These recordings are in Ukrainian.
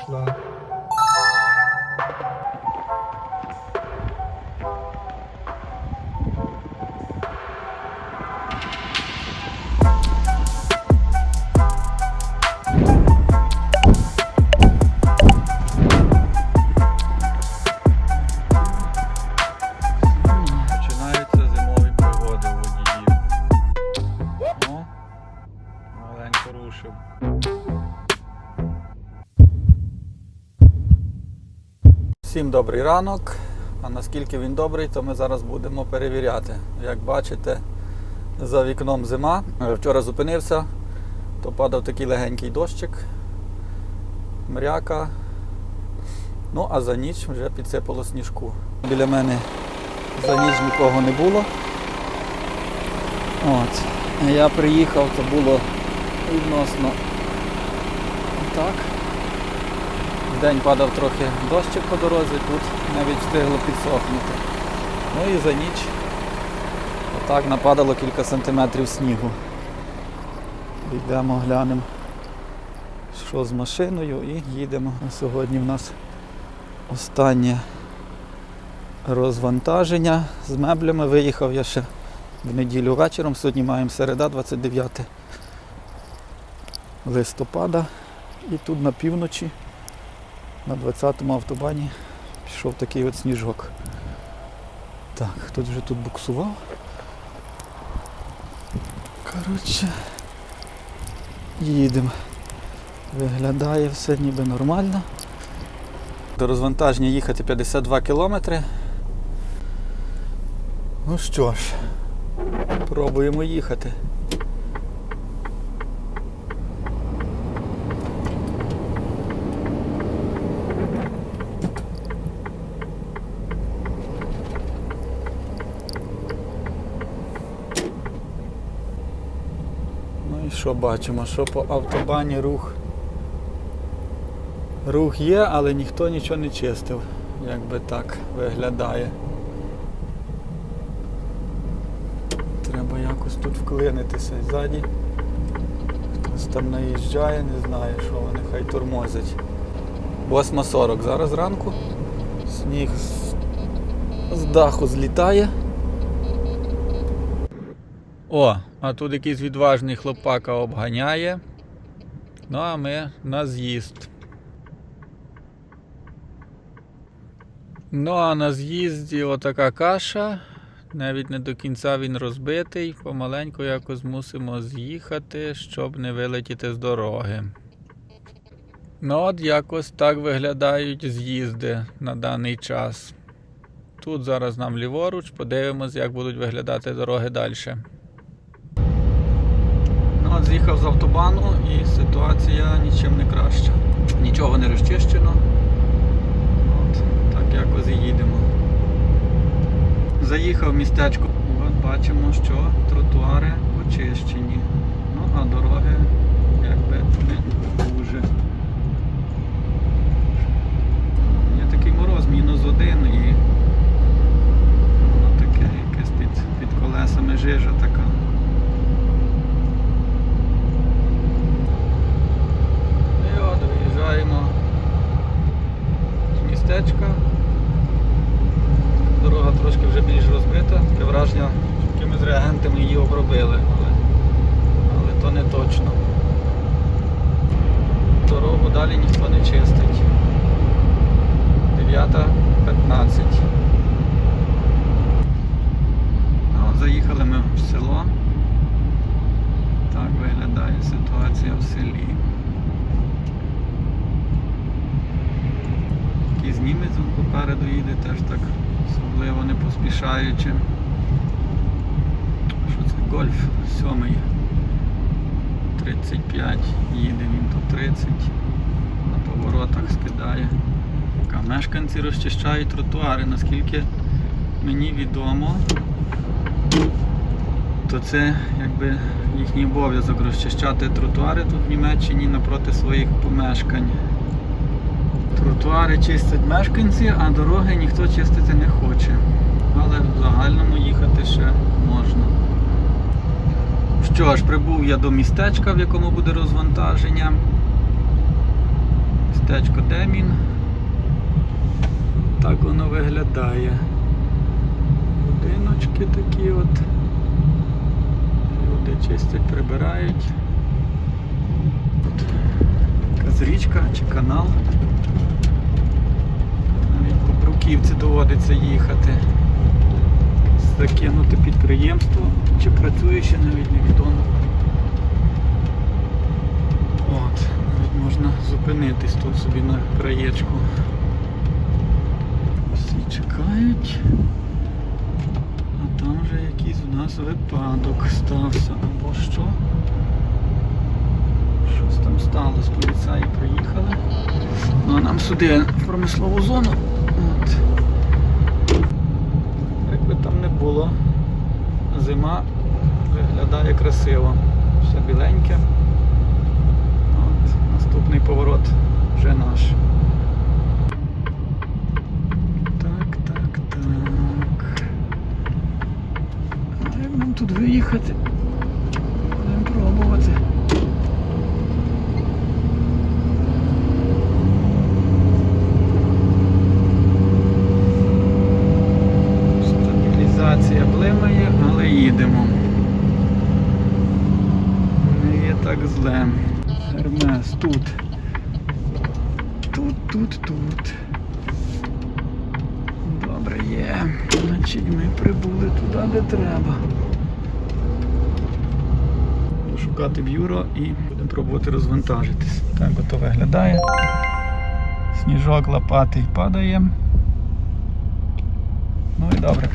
пішла. Добрий ранок. А наскільки він добрий, то ми зараз будемо перевіряти. Як бачите, за вікном зима. Е, Вчора зупинився, то падав такий легенький дощик, мряка. Ну, а за ніч вже підсипало сніжку. Біля мене за ніч нікого не було. От. Я приїхав, то було відносно так. Вдень падав трохи дощик по дорозі, тут навіть встигло підсохнути. Ну і за ніч отак нападало кілька сантиметрів снігу. Йдемо, глянемо, що з машиною і їдемо. Сьогодні в нас останнє розвантаження з меблями. Виїхав я ще в неділю вечором. Сьогодні маємо середа, 29 листопада. І тут на півночі, на 20-му автобані, пішов такий от сніжок. Так, хтось вже тут буксував. Коротше, їдемо. Виглядає все ніби нормально. До розвантаження їхати 52 кілометри. Ну що ж, пробуємо їхати. Що бачимо, що по автобані рух. Рух є, але ніхто нічого не чистив, як би так виглядає. Треба якось тут вклинитися ззаді. Хтось там наїжджає, не знаю, що вони хай тормозять. 8.40 зараз зранку. Сніг з даху злітає. О, а тут якийсь відважний хлопака обганяє. Ну а ми на з'їзд. Ну а на з'їзді отака каша. Навіть не до кінця він розбитий. Помаленьку якось мусимо з'їхати, щоб не вилетіти з дороги. Ну от якось так виглядають з'їзди на даний час. Тут зараз нам ліворуч, подивимось, як будуть виглядати дороги далі. От з'їхав з автобану і ситуація нічим не краща. Нічого не розчищено. От, так якось і їдемо. Заїхав в містечко. От бачимо, що тротуари почищені. Ну, а дороги якби не дуже. Є такий мороз, мінус один і воно таке якесь під, під колесами жижа така. І от виїжджаємо з містечка. Дорога трошки вже більш розбита, таке враження, що якимись реагентами її обробили, але, але то не точно. Дорогу далі ніхто не чистить. 9.15. Ну, от заїхали ми в село. Так виглядає ситуація в селі. Якийсь німець попереду їде теж так особливо не поспішаючи. Що це гольф сьомий. 35 їде він то 30. На поворотах скидає. Мешканці розчищають тротуари, наскільки мені відомо, то це якби їхній обов'язок розчищати тротуари тут в Німеччині напроти своїх помешкань. Тротуари чистять мешканці, а дороги ніхто чистити не хоче. Але в загальному їхати ще можна. Що ж, прибув я до містечка, в якому буде розвантаження. Містечко Демін. Так воно виглядає. Будиночки такі от. Люди чистять, прибирають. Якась річка чи канал. По доводиться їхати. Закинути підприємство, чи працює ще навіть невідомо. От, навіть можна зупинитись тут собі на краєчку. Всі чекають. А там вже якийсь у нас випадок стався. Або що? Щось там сталося, поліцаї приїхали. Ну а нам сюди промислову зону. От. Як би там не було, зима виглядає красиво. Все біленьке. От, наступний поворот вже наш. Так, так, так. Як нам тут виїхати? Будемо пробувати. Стабілізація блимає, але їдемо. Не є так зле. Гермес тут. Тут, тут, тут. Добре є. Значить ми прибули туди, де треба. Буду бюро і будемо пробувати розвантажитись. Так ото виглядає. Сніжок лопатий падає. Ну і добре.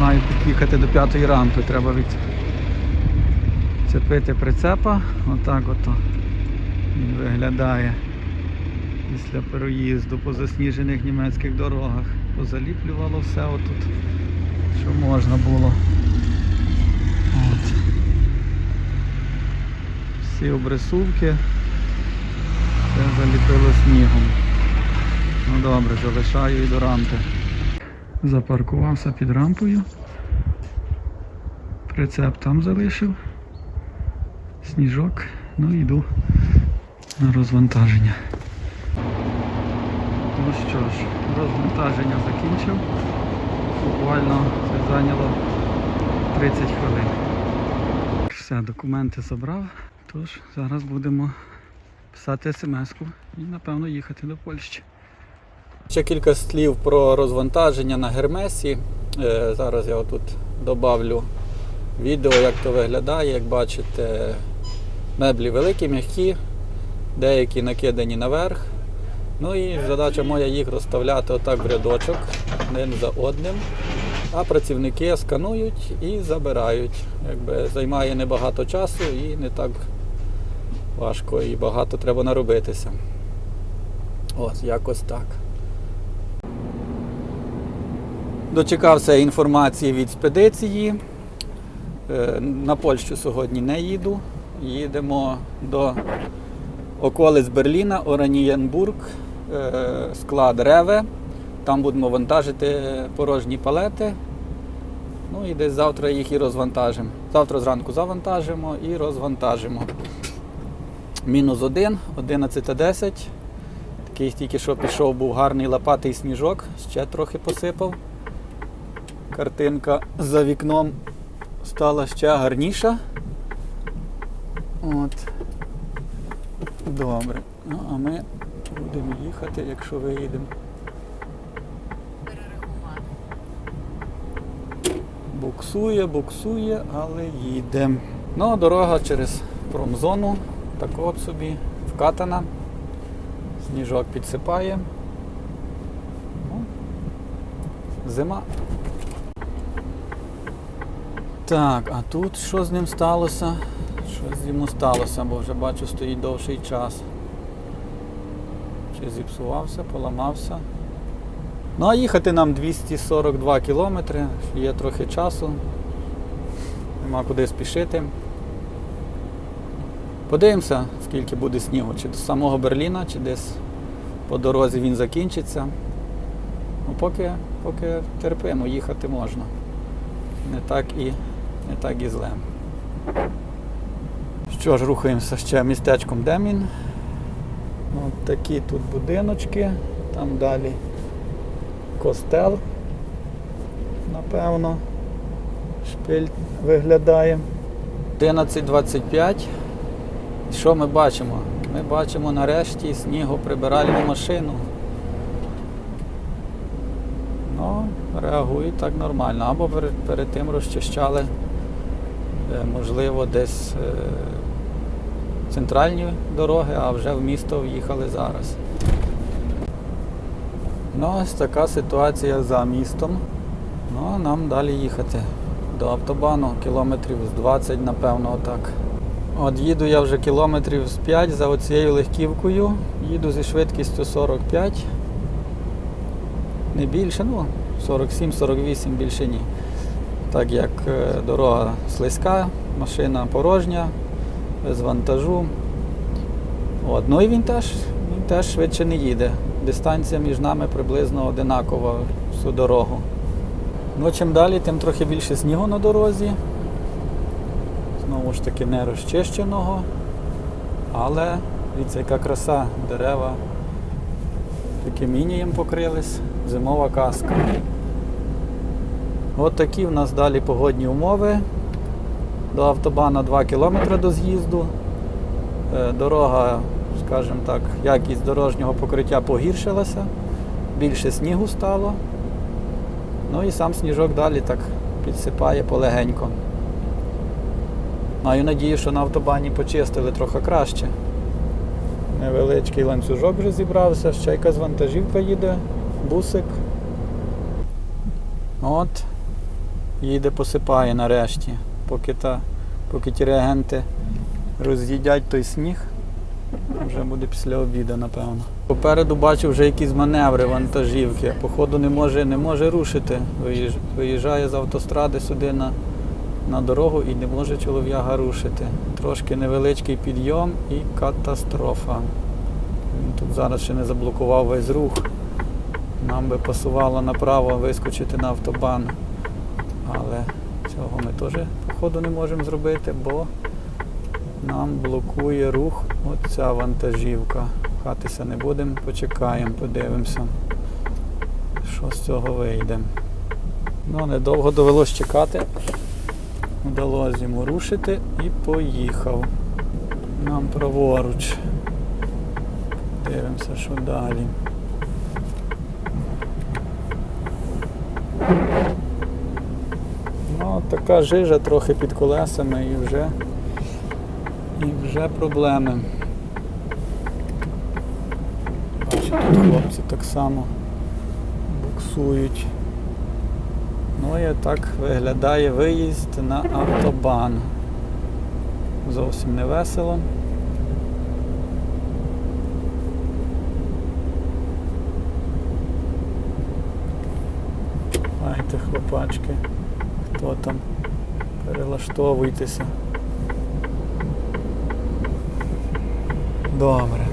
Маю під'їхати до п'ятої рампи, треба відцепити прицепа. Отак ото він виглядає після переїзду по засніжених німецьких дорогах. Позаліплювало все отут, що можна було. От. Всі обрисувки все заліпило снігом. Ну добре, залишаю і до рампи. Запаркувався під рампою. Прицеп там залишив. Сніжок. Ну йду на розвантаження. Ну що ж, розвантаження закінчив. Буквально це зайняло 30 хвилин. Все, документи забрав. Тож зараз будемо писати смс-ку і напевно їхати до Польщі. Ще кілька слів про розвантаження на Гермесі. Е, Зараз я тут додавлю відео, як то виглядає. Як бачите, меблі великі, м'які, деякі накидані наверх. Ну і задача моя їх розставляти отак в рядочок, один за одним. А працівники сканують і забирають. Якби займає небагато часу і не так важко і багато треба наробитися. Ось, якось так. Дочекався інформації від спедиції. Е, На Польщу сьогодні не їду. Їдемо до околиць Берліна, Оранієнбург, е, склад Реве. Там будемо вантажити порожні палети. Ну і десь завтра їх і розвантажимо. Завтра зранку завантажимо і розвантажимо. Мінус один, 11.10. Такий тільки що пішов, був гарний лопатий сніжок, ще трохи посипав. Картинка за вікном стала ще гарніша. От. Добре. Ну, а ми будемо їхати, якщо виїдемо. Буксує, буксує, але їде. Ну, дорога через промзону, так от собі, вкатана. Сніжок підсипає. Ну, Зима. Так, а тут що з ним сталося? Щось йому сталося, бо вже бачу стоїть довший час. Чи зіпсувався, поламався. Ну а їхати нам 242 кілометри, є трохи часу. Нема куди спішити. Подивимося, скільки буде снігу, чи до самого Берліна, чи десь по дорозі він закінчиться. Ну, поки, поки терпимо, їхати можна. Не так і, не так і зле. Що ж, рухаємося ще містечком Демін. От такі тут будиночки, там далі костел, напевно, шпиль виглядає. 11.25. Що ми бачимо? Ми бачимо нарешті снігоприбиральну машину. Ну, реагують так нормально. Або перед, тим розчищали, е, можливо, десь е, центральні дороги, а вже в місто в'їхали зараз. Ну, ось така ситуація за містом. Ну, а нам далі їхати до автобану, кілометрів з 20, напевно, отак. От їду я вже кілометрів з 5 за оцією легківкою. Їду зі швидкістю 45. Не більше, ну, 47-48 більше ні. Так як е, дорога слизька, машина порожня, без вантажу. От. Ну і він теж, він теж швидше не їде. Дистанція між нами приблизно одинакова всю дорогу. Ну, чим далі, тим трохи більше снігу на дорозі. Знову ж таки не розчищеного. Але дивіться, яка краса, дерева таким інієм покрились, зимова казка. От такі в нас далі погодні умови. До автобана 2 км до з'їзду. Е, Дорога, скажімо так, якість дорожнього покриття погіршилася, більше снігу стало. Ну і сам сніжок далі так підсипає полегенько. Маю надію, що на автобані почистили трохи краще. Невеличкий ланцюжок вже зібрався, ще якась вантажівка їде, бусик. От, їде, посипає нарешті, поки, та, поки ті реагенти роз'їдять той сніг. Вже буде після обіду, напевно. Попереду бачу вже якісь маневри вантажівки. Походу не може, не може рушити. Виїжджає з автостради сюди на, на дорогу і не може чолов'яга рушити. Трошки невеличкий підйом і катастрофа. Він тут зараз ще не заблокував весь рух. Нам би пасувало направо вискочити на автобан. Але цього ми теж, походу, не можемо зробити, бо нам блокує рух оця вантажівка. Хатися не будемо, почекаємо, подивимося, що з цього вийде. Ну, недовго довелось чекати. Вдалося йому рушити і поїхав. Нам праворуч. Дивимося, що далі. Ну, така жижа трохи під колесами і вже і вже проблеми. Бачите, хлопці так само буксують. Ну і так виглядає виїзд на автобан. Зовсім не весело.Айте, хлопачки, хто там, перелаштовуйтеся. Добре.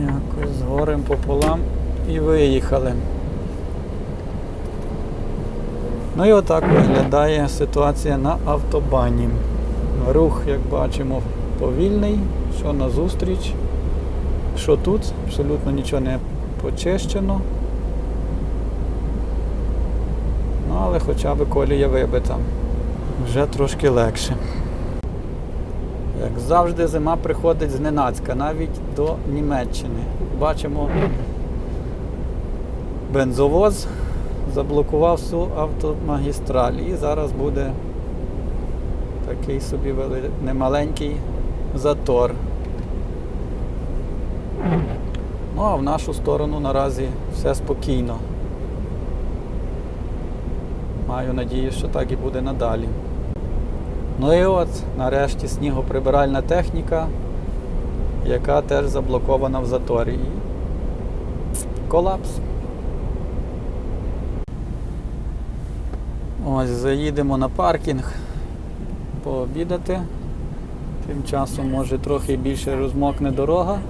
Якось з горем пополам і виїхали. Ну і отак виглядає ситуація на автобані. Рух, як бачимо, повільний, що назустріч, що тут, абсолютно нічого не почищено. Ну, але хоча б колія вибита. Вже трошки легше. Як завжди, зима приходить зненацька, навіть до Німеччини. Бачимо, бензовоз заблокував всю автомагістраль і зараз буде такий собі немаленький затор. Ну а в нашу сторону наразі все спокійно. Маю надію, що так і буде надалі. Ну і от, нарешті, снігоприбиральна техніка, яка теж заблокована в заторі. Колапс. Ось заїдемо на паркінг пообідати. Тим часом може трохи більше розмокне дорога.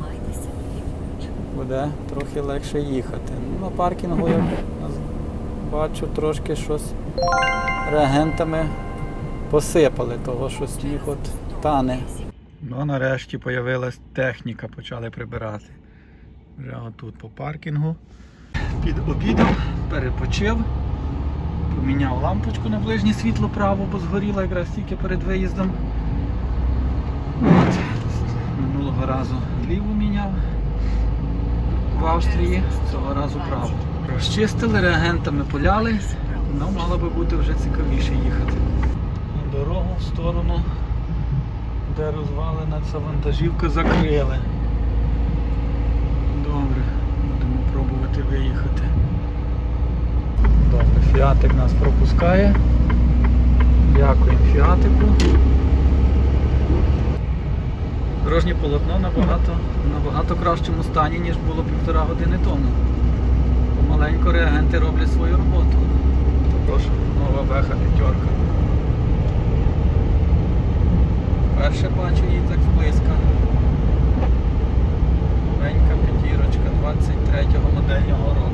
Буде трохи легше їхати. Ну, на паркінгу я бачу трошки щось реагентами посипали, того що сніг от тане. Ну, нарешті появилась техніка, почали прибирати. Вже отут по паркінгу. Під обідом перепочив, поміняв лампочку на ближнє світло право, бо згоріла якраз тільки перед виїздом. От. Минулого разу ліву міняв в Австрії, цього разу право. Розчистили, реагентами поляли, ну мало би бути вже цікавіше їхати. Дорогу в сторону, де розвалена ця вантажівка, закрили. Добре, будемо пробувати виїхати. Добре, фіатик нас пропускає. Дякуємо фіатику. Дорожнє полотно набагато, набагато кращому стані, ніж було півтора години тому. Помаленько реагенти роблять свою роботу. Тож нова беха п'ятерка. Перше бачу її так зблизька. Новенька п'ятірочка 23-го модельного року.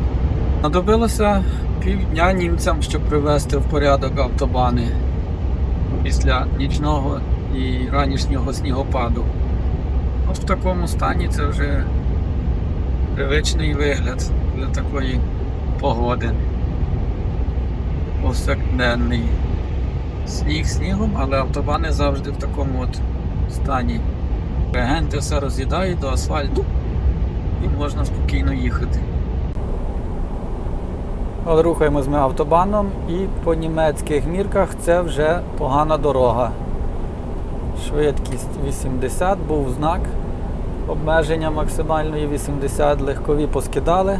Надобилося півдня німцям, щоб привести в порядок автобани після нічного і ранішнього снігопаду. От в такому стані це вже привичний вигляд для такої погоди. Повсякденний. Сніг снігом, але автобани завжди в такому от стані. Регенти все роз'їдають до асфальту і можна спокійно їхати. Рухаємось ми автобаном і по німецьких мірках це вже погана дорога. Швидкість 80, був знак обмеження максимальної 80, легкові поскидали.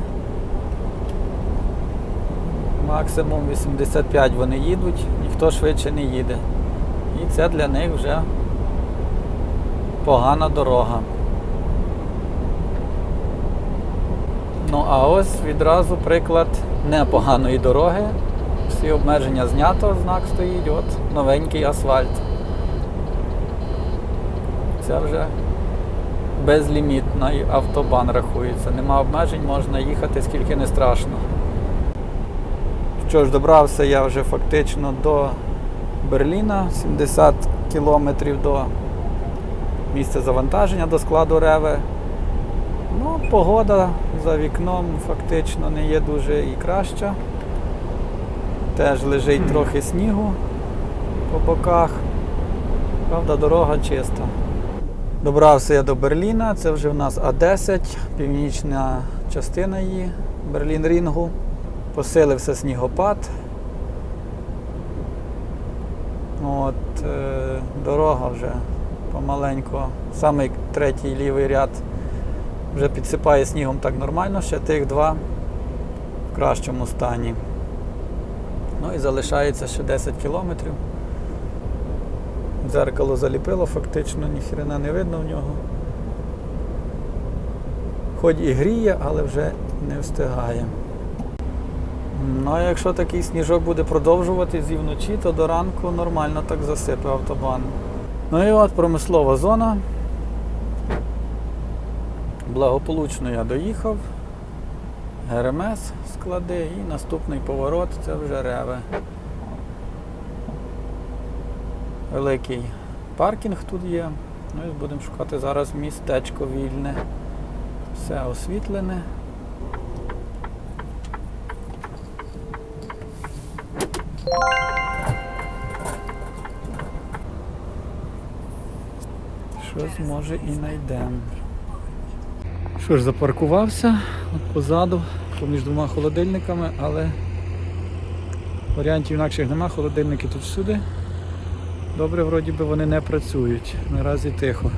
Максимум 85 вони їдуть, ніхто швидше не їде. І це для них вже погана дорога. Ну а ось відразу приклад непоганої дороги. Всі обмеження знято, знак стоїть, от новенький асфальт. Це вже безлімітний автобан рахується. Нема обмежень, можна їхати скільки не страшно. Що ж, добрався я вже фактично до Берліна, 70 кілометрів до місця завантаження до складу Реве. Ну, погода за вікном фактично не є дуже і краща. Теж лежить трохи снігу по боках. Правда, дорога чиста. Добрався я до Берліна, це вже в нас А10, північна частина її, Берлін-Рінгу. Посилився снігопад. От, е, дорога вже помаленьку. Самий третій лівий ряд вже підсипає снігом так нормально, ще тих два в кращому стані. Ну і залишається ще 10 кілометрів. Дзеркало заліпило, фактично ніхрена не видно в нього. Хоч і гріє, але вже не встигає. Ну а якщо такий сніжок буде продовжуватись і вночі, то до ранку нормально так засипе автобан. Ну і от промислова зона. Благополучно я доїхав. ГРМС склади і наступний поворот це вже реве. Великий паркінг тут є. Ну і будемо шукати зараз містечко вільне. Все освітлене. Щось може і знайдемо. Що ж, запаркувався от позаду, поміж двома холодильниками, але варіантів інакших нема, холодильники тут всюди. Добре, вроді би вони не працюють. Наразі тихо.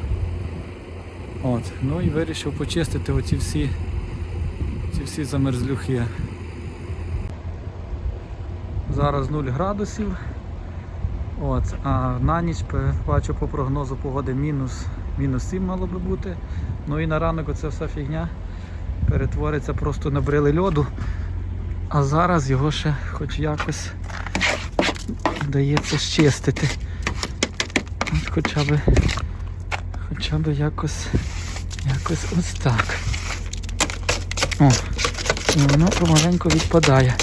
От. Ну і вирішив почистити оці всі, ці всі замерзлюхи. Зараз 0 градусів. От, а на ніч бачу по прогнозу погоди мінус, мінус 7 мало би бути. Ну і на ранок оця вся фігня перетвориться просто на брили льоду. А зараз його ще хоч якось вдається щистити. От хоча б, хоча б якось, якось ось так. О, і воно помаленьку відпадає.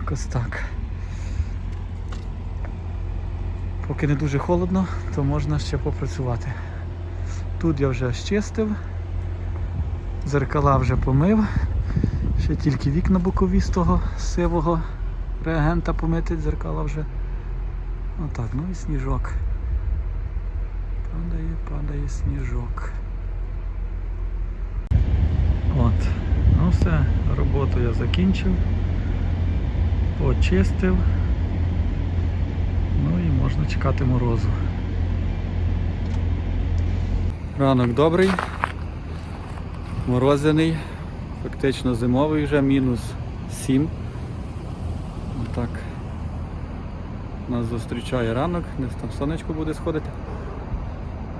Якось так. Поки не дуже холодно, то можна ще попрацювати. Тут я вже щистив, зеркала вже помив, ще тільки вікна бокові з того сивого реагента помити, зеркала вже. Отак, ну і сніжок. Падає, падає сніжок. От. Ну все, роботу я закінчив, почистив. Можна чекати морозу. Ранок добрий, морозяний, фактично зимовий вже, мінус 7. Отак. Нас зустрічає ранок, десь там сонечко буде сходити.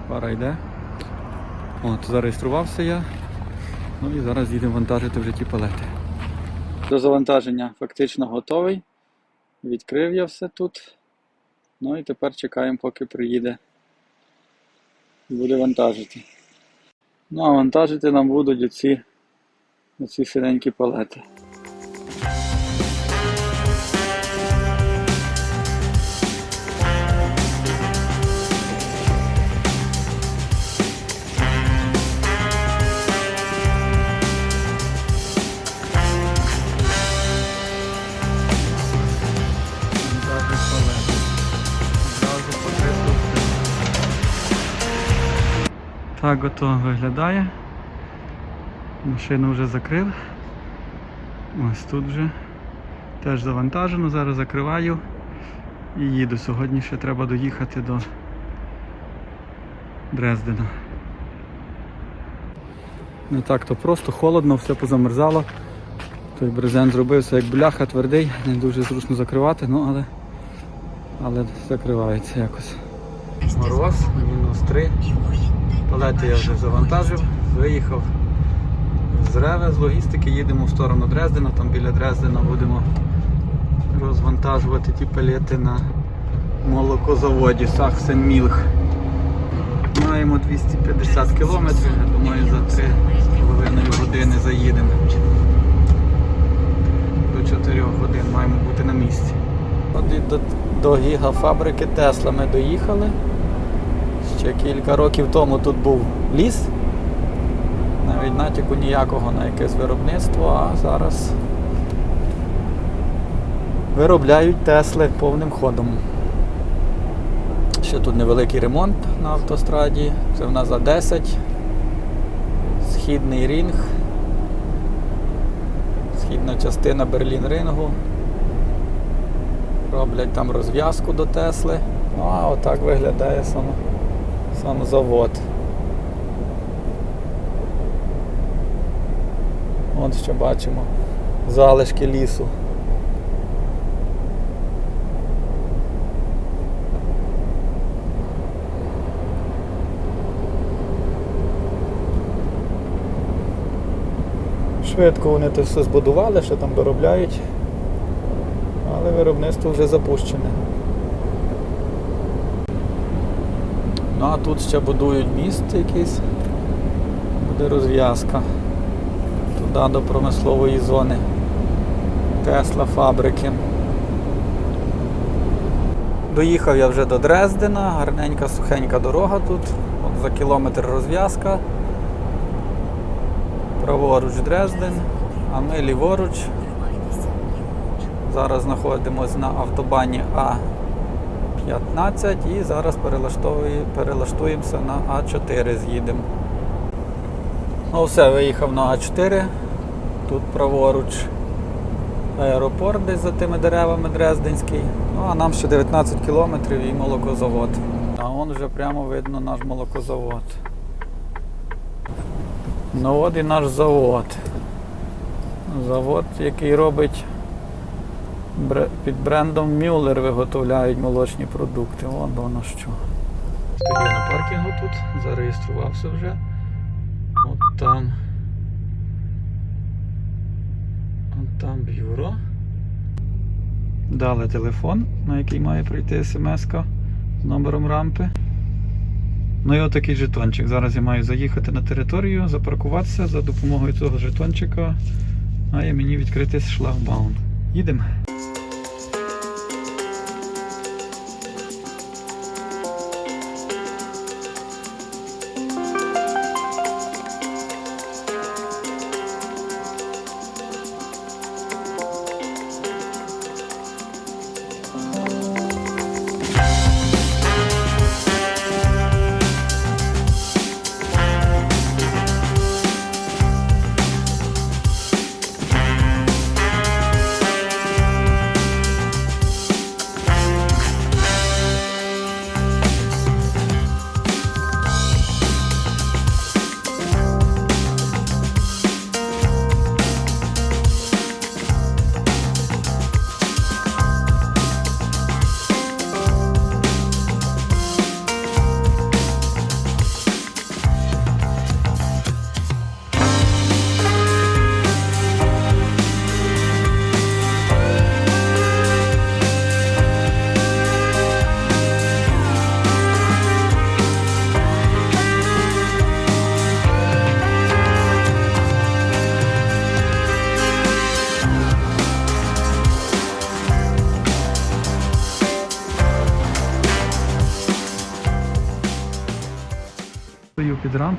Пара йде. От, зареєструвався я. Ну і зараз їдемо вантажити вже ті палети. До завантаження фактично готовий. Відкрив я все тут. Ну і тепер чекаємо, поки приїде і буде вантажити. Ну а вантажити нам будуть оці, оці синенькі палети. Так ото виглядає. Машину вже закрив. Ось тут вже теж завантажено, зараз закриваю і їду. Сьогодні ще треба доїхати до Дрездена. Не так то просто, холодно, все позамерзало. Той брезент зробився як бляха твердий, не дуже зручно закривати, ну але, але закривається якось. Мороз, мінус 3. Палети я вже завантажив, виїхав з Реве, з логістики, їдемо в сторону Дрездена, там біля Дрездена будемо розвантажувати ті палети на молокозаводі Сахсенмілх. Маємо 250 кілометрів, я думаю, за 3,5 години заїдемо. До 4 годин маємо бути на місці. От і до, до гігафабрики Тесла ми доїхали. Ще кілька років тому тут був ліс. Навіть натяку ніякого на якесь виробництво, а зараз виробляють Тесли повним ходом. Ще тут невеликий ремонт на автостраді. Це в нас за 10. Східний рінг. Східна частина Берлін рингу. Роблять там розв'язку до Тесли. Ну а отак виглядає сам, сам завод. От що бачимо. Залишки лісу. Швидко вони це все збудували, що там доробляють, але виробництво вже запущене. Ну а тут ще будують міст якийсь, буде розв'язка туди до промислової зони Тесла фабрики. Доїхав я вже до Дрездена, гарненька сухенька дорога тут, От за кілометр розв'язка. Праворуч Дрезден, а ми ліворуч. Зараз знаходимося на автобані А15 і зараз перелаштуємося на А4 з'їдемо. Ну все, виїхав на А4. Тут праворуч аеропорт десь за тими деревами Дрезденський. Ну а нам ще 19 кілометрів і молокозавод. А вон вже прямо видно наш молокозавод. Ну от і наш завод. Завод, який робить під брендом Мюллер виготовляють молочні продукти. Вон воно що. Стою на паркінгу тут, зареєструвався вже. От там. От там бюро. Дали телефон, на який має прийти смс з номером рампи. Ну і отакий жетончик. Зараз я маю заїхати на територію, запаркуватися за допомогою цього жетончика. Має мені відкритись шлагбаум. Їдемо.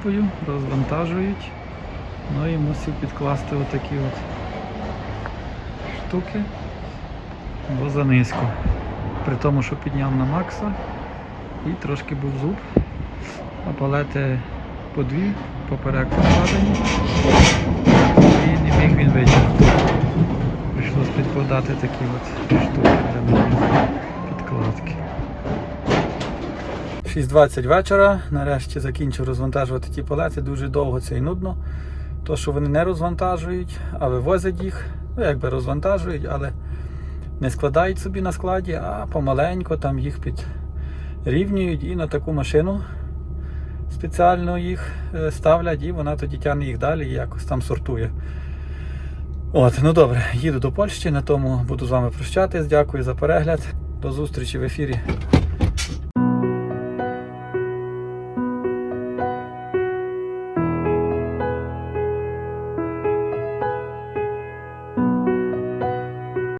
Стою розвантажують. Ну і мусив підкласти отакі от штуки, бо занизько. При тому, що підняв на макса і трошки був зуб. А палети по дві, поперек покладені. І не міг він витягнути. Прийшлось підкладати такі от штуки для мене підкладки. 6.20 вечора. Нарешті закінчив розвантажувати ті палети. Дуже довго це і нудно. То, що вони не розвантажують, а вивозять їх. Ну, якби розвантажують, але не складають собі на складі, а помаленько там їх підрівнюють і на таку машину спеціально їх е, ставлять, і вона тоді тягне їх далі і якось там сортує. От, ну добре, їду до Польщі, на тому буду з вами прощатись. Дякую за перегляд. До зустрічі в ефірі.